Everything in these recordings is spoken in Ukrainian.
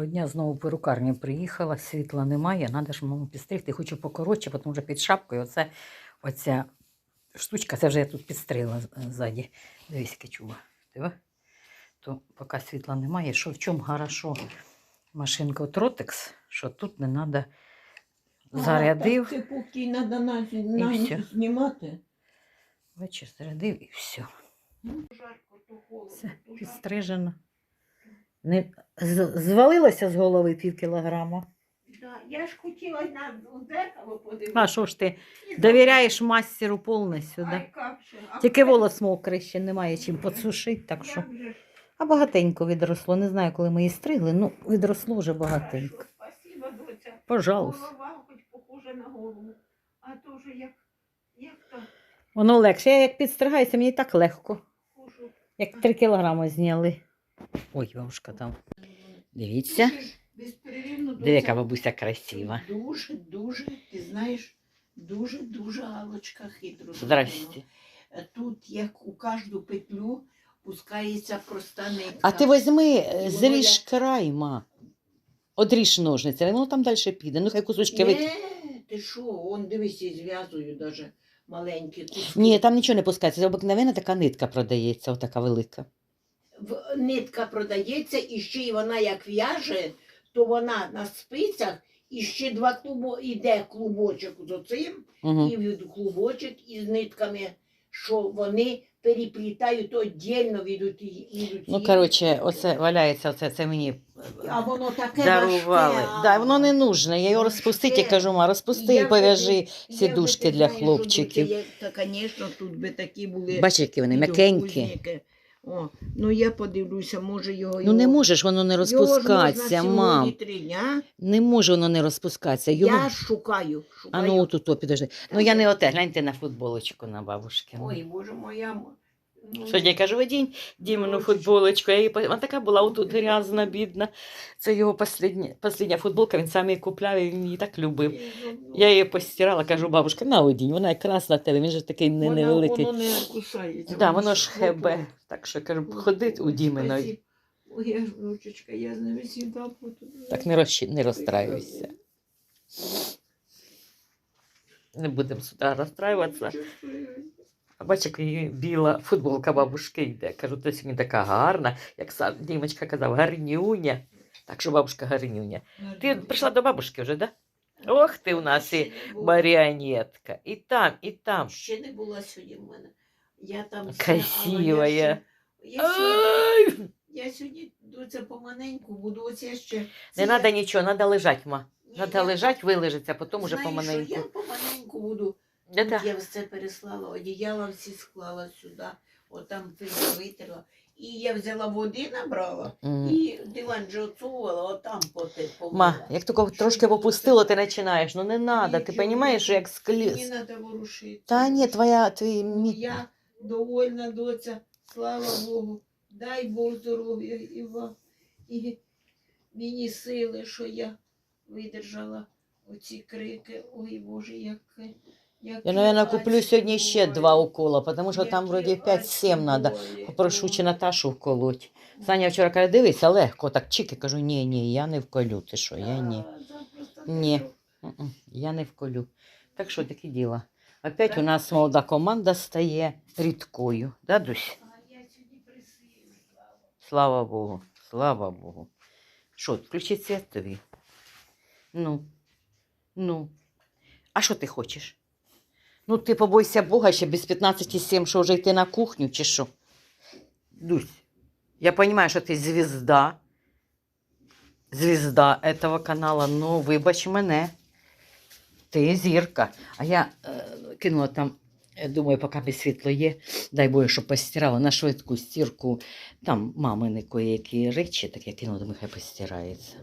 Доброго дня, знову перукарня приїхала, світла немає, треба ж маму підстригти. Хочу покоротше, тому що під шапкою оце, оця штучка, це вже я тут підстригла з- ззаді. Дивись, яке чуба. То поки світла немає, що в чому хорошо машинка Тротекс, що тут не треба зарядив, А, так, це поки треба на, на, знімати. вечір зарядив і все. Ну, холодно. Все, підстрижено. Не, звалилося з голови пів кілограма. Да, я ж хотіла на у дзеркало подивитися. А що ж ти довіряєш мастеру повністю, да? Ай, як же. А Тільки хай- волос мокрий, ще немає чим подсушити, так що. як же ж. А багатенько відросло. Не знаю, коли ми її стригли, ну відросло вже багатенько. Хорошо, Спасибо, доця. Пожалуйста. Голова хоч похожа на голову. А то вже як, як то Воно легше. Я як підстригаюся, мені так легко. хожу. Як 3 кілограми зняли. Ой, бабушка там. Дивіться. Доця, бабуся красива. Дуже, дуже, ти знаєш, дуже, дуже галочка хитро. Здрасте. Е, Тут, як у кожну петлю, пускається проста нитка. А ти візьми, е, зріж край, ма. Одріж ножницями, воно там далі піде. Ну хай кусочки вит... Не, ти що, он дивись, і зв'язую даже маленькі куски. Ні, там нічого не пускається. Це обикновена така нитка продається, отака велика. Нитка продається, і ще й вона як в'яже, то вона на спицях, і ще два клубо, іде клубочок з оцим, Угу. і від клубочок із нитками, що вони переплітають віддільно від, оті- від Ну, коротше, оце валяється, оце це мені а воно таке дарували. важке, а. Да, воно не нужне. Я його розпустити, я Важке. кажу, ма, розпусти Я і вже пов'яжи Я сідушки вже, для хлопчиків. Та, звісно, тут би такі були. Бачиш, які вони м'якенькі. підгузники. О, ну я подивлюся, може його. Ну не можеш воно не розпускатися, мам. три дня. Не може воно не розпускатися. Його... Я шукаю, А шукаю. ну тут, підожди. Ну я не оте, гляньте на футболочку на бабушки. Ой, боже моя. Ну, Сьогодні я кажу, одінь Дімину футболочку. Я її, вона така була отут грязна, бідна. Це його послідня, послідня футболка, він сам її купляв, і він її так любив. я її постирала, кажу, бабушка, на одінь, вона якраз на тебе, він же такий не, невеликий. Воно не кусається. Да, воно ж хебе. Так що кажу, ходить у Діминої. Ой, я ж внучечка, я з ними сюди. Так не, розчі... не розстраюйся. Не будемо сюди розстраюватися. А бачиш, як її біла футболка бабушки йде. Кажу, ти сьогодні така гарна, як сам Дімочка казав, гарнюня. Так що бабушка гарнюня. Ти прийшла до бабушки вже, да? Ох, ти у нас і маріонетка. І там, і там. Ще не була сьогодні в мене. Я там Красива я. Я сьогодні, я сьогодні доця поманеньку буду оце ще. Не треба нічого, треба лежати, ма. Треба лежати, вилежиться, потім уже помаленьку. Я поманеньку буду. Тут. Я все переслала, одіяла всі склала сюди, отам пильно витерла. І я взяла води, набрала, і диван же оцовувала, отам поте Ма, як тільки трошки попустило, ти починаєш. Ну не треба, ти розумієш, як Не скліз. треба ворушити. Та ні, твоя, твій мі... Я довольна, доця, слава Богу. Дай Бог здоров'я і вам. І мені сили, що я видержала оці крики. Ой, Боже, як. Я, мабуть, куплю сьогодні ще два укола, тому що там вроді 5-7 треба. Попрошу чи Наташу вколоть. Саня вчора каже, дивися, легко, так чики. Кажу, ні, ні, я не вколю. Ти що, я ні. Ні. Я не вколю. Так що таке діло. Опять у нас молода команда стає рідкою. Да, Дусь? Слава Богу, слава Богу. Що, включи світ тобі? Ну, ну. А що ти хочеш? Ну, ти побойся Бога ще без 15,7, що вже йти на кухню, чи що? Дусь, я розумію, що ти звізда. Звізда этого канала, ну, вибач мене. Ти зірка. А я е, кинула там, е, думаю, поки без світло є, дай Боже, щоб постирала на швидку стірку. Там мамини які речі, так я кинула, думаю, хай постирається.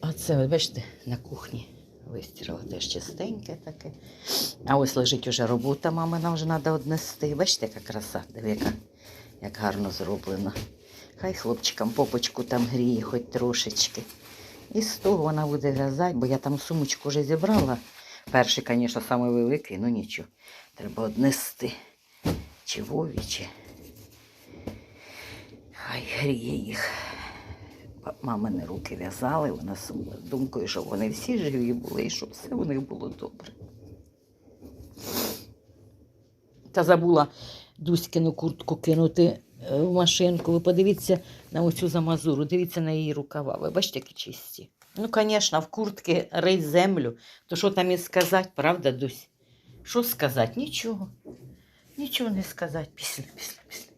А це, бачите, на кухні вистирала теж чистеньке таке. А ось лежить уже робота, мамина вже треба однести. Бачите, яка краса, яка, як гарно зроблено. Хай хлопчикам попочку там гріє хоч трошечки. І з того вона буде в'язати, бо я там сумочку вже зібрала. Перший, звісно, самий великий, ну нічого. Треба однести. Чи Вові, чи. Хай гріє їх. Мамини руки в'язали, вона з думкою, щоб вони всі живі були і щоб все у них було добре. Та забула Дуськину куртку кинути е, в машинку. Ви подивіться на оцю замазуру, дивіться на її рукава. Ви бачите, які чисті. Ну, звісно, в куртки рить землю. То що там і сказати, правда, Дусь? Що сказати? Нічого. Нічого не сказати після, після, після.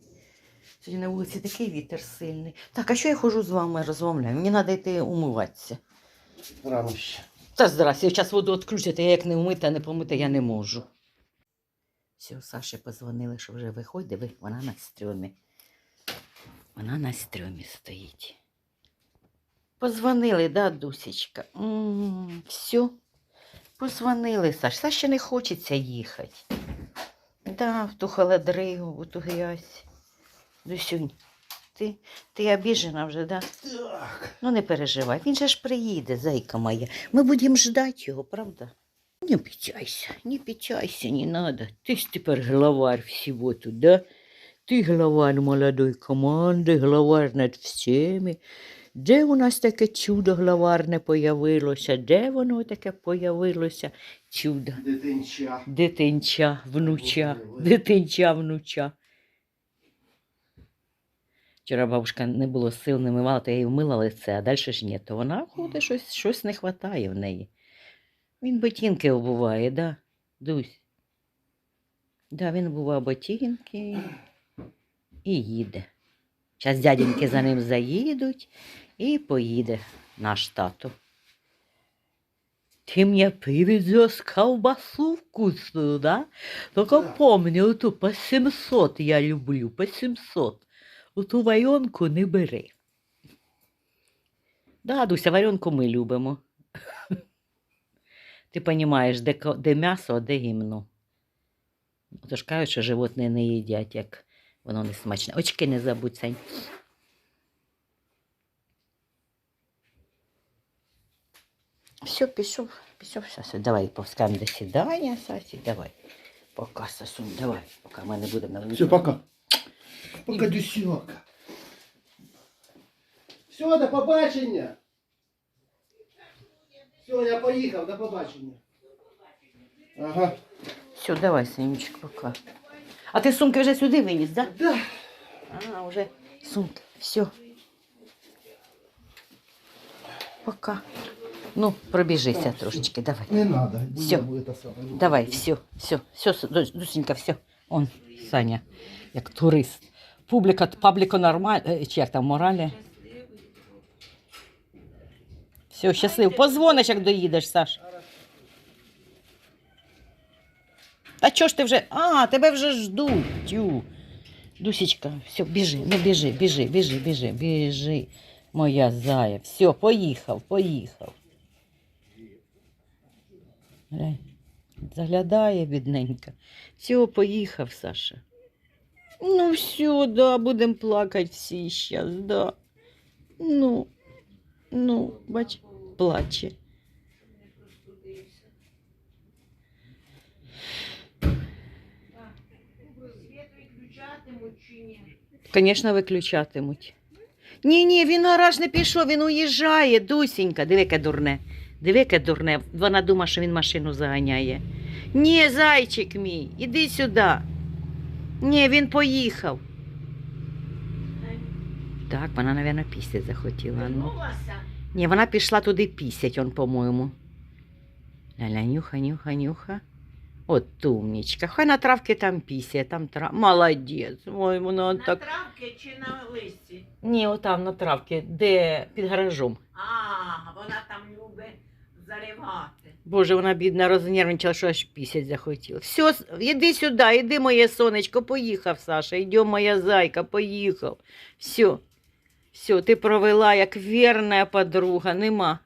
Сьогодні на вулиці такий вітер сильний. Так, а що я ходжу з вами розмовляю? Мені треба йти умиватися. Рано ще. Та здрасте, зараз воду відключите, я як не вмита, не помита, я не можу. Все, Саші позвонили, що вже виходить, диви, вона на стрьомі. Вона на стрьомі стоїть. Позвонили, да, Дусечка? м все. Позвонили, Саш. Саші не хочеться їхати. Да, в ту холодригу, в ту грязь. Дусюнь, ти, ти обіжена вже, да? Так. Ну не переживай, він же ж приїде, зайка моя. Ми будемо ждати його, правда? Не печайся, не печайся, не надо. Ты ж теперь главарь всего тут, да? Ты главарь молодой команди, главарь над всіми. Де у нас таке чудо главарне появилося? Де воно таке появилося? Чудо. Дитинча. Дитинча, внуча, дитинча, внуча. Вчора бабушка не було сил, не мивала, то я їй вмила лице, а далі ж ні. То вона ходить, щось, щось не вистачає в неї. Він ботинки обуває, да, Дусь? Да, він обуває ботинки і їде. Зараз дяденьки за ним заїдуть і поїде наш тато. Ты мне привезешь колбасу вкусную, да? Только Да. помни, оту по 700 я люблю, по 700. Оту варенку не бери. Да, Дуся, варенку ми любимо. Ти розумієш, де, де м'ясо, а де гімно. Тож кажуть, що животні не їдять, як воно не смачне. Очки не забудь, Сань. Все, пішов, пішов. Сасю, давай повскаємо до сідання, Сасі, давай. Пока, Сасунь, давай, поки ми не будемо на Все, пока. Пока, Дюсьока. Все, до побачення. Все, я поїхав, до побачення. Ага. Все, давай, Санючек, пока. А ти сумки вже сюди виніс, да? Да. А, уже сумки. Все. Пока. Ну, пробіжися Так, трошечки, давай. Не надо. Всё. Будем это самое. Давай, все, все, все, Дусенька, все. Он, Саня, як турист. Публіка, пабліка нормальна, чи як там, моралі. Все, щасливо. Позвониш, як доїдеш, Саш. А чого ж ти вже? А, тебе вже ждуть. Дусечка, все, біжи, ну біжи, біжи, біжи, біжи, біжи. Моя зая. Все, поїхав, поїхав. Заглядає бідненька. Все, поїхав, Саша. Ну, все, да, будемо плакати всі зараз, да. Ну, ну, бач, плаче. Звісно, виключатимуть. Ні, ні, він гараж не пішов, він уїжджає, Дусінька. Диви, яке дурне. Диви, яке дурне. Вона думає, що він машину заганяє. Ні, зайчик мій, іди сюди. Ні, він поїхав. Так, вона, мабуть, пісять захотіла. Ну. Ні, вона пішла туди пісять, он, по-моєму. Ляля, нюха, нюха, нюха. От умнічка. Хай на травки там пісє, там трав. Молодець. Ой, вона На так. травки чи на листі? Ні, отам на травки, де під гаражом. А, вона там любить заривати. Боже, вона бідна рознервничала, що аж пісять захотіла. Все, іди сюди, іди, моє сонечко, поїхав, Саша. Йдем, моя зайка, поїхав. Все, все, ти провела як вірна подруга, нема.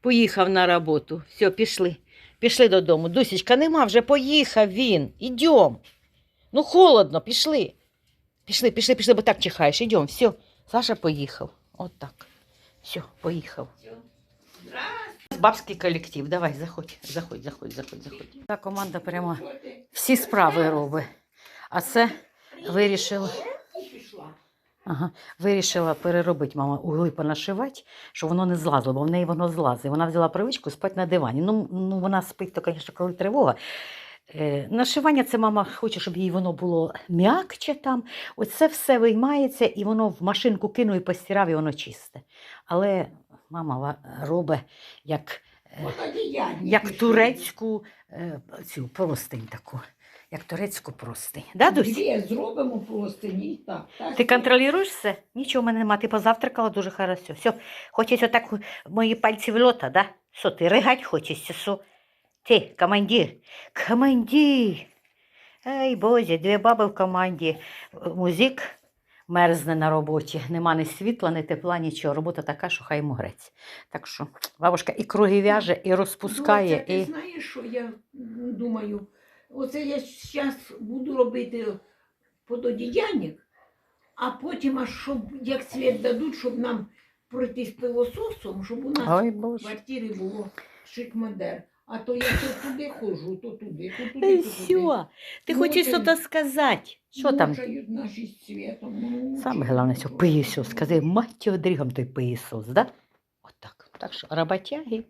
Поїхав на роботу. Все, пішли. Пішли додому. Дусічка, нема, вже поїхав він. Ідем. Ну, холодно, пішли. Пішли, пішли, пішли, бо так чихаєш. Ідем, все. Саша поїхав. От так. Все, поїхав. Здрасте. Бабський колектив. Давай, заходь, заходь, заходь, заходь, заходь. Та команда прямо всі справи робить. А це вирішила. Ага. Вирішила переробити, мама, угли понашивати, щоб воно не злазило, бо в неї воно злазить. Вона взяла привичку спати на дивані. Ну, ну вона спить, то, звісно, коли тривога. Е, нашивання це мама хоче, щоб їй воно було м'якче там. Оце все виймається, і воно в машинку кинув і постирав, і воно чисте. Але мама робить як, е, як турецьку е, цю простинь таку. Як турецьку простинь. Да? Дві зробимо простині. Так, так. Ти контролюєш все? Нічого в мене нема. Ти позавтракала дуже хорошо. Все, хочеться так мої пальці в лота, да? Що ти ригать хочеться, що? Ти, командир, командир. Ей, Боже, дві баби в команді. Музик мерзне на роботі. Нема ні світла, ні тепла, нічого. Робота така, що хай йому грець. Так що бабушка і круги в'яже, і розпускає, Доця, ти і. знаєш, що я думаю? Оце я зараз буду робити пододіянник, а потім, аж щоб як світ дадуть, щоб нам пройти з пилососом, щоб у нас Ой, в квартирі було шик-модер. А то я то туди ходжу, то туди, то туди, то туди. все, ти Ну, хочеш ти- щось сказати? Що там? Мучають наші з світом. ну, Саме що головне, що хочеш? пиєсос. Сказав, мать його дрігом той пиєсос, да? Отак. Так що роботяги.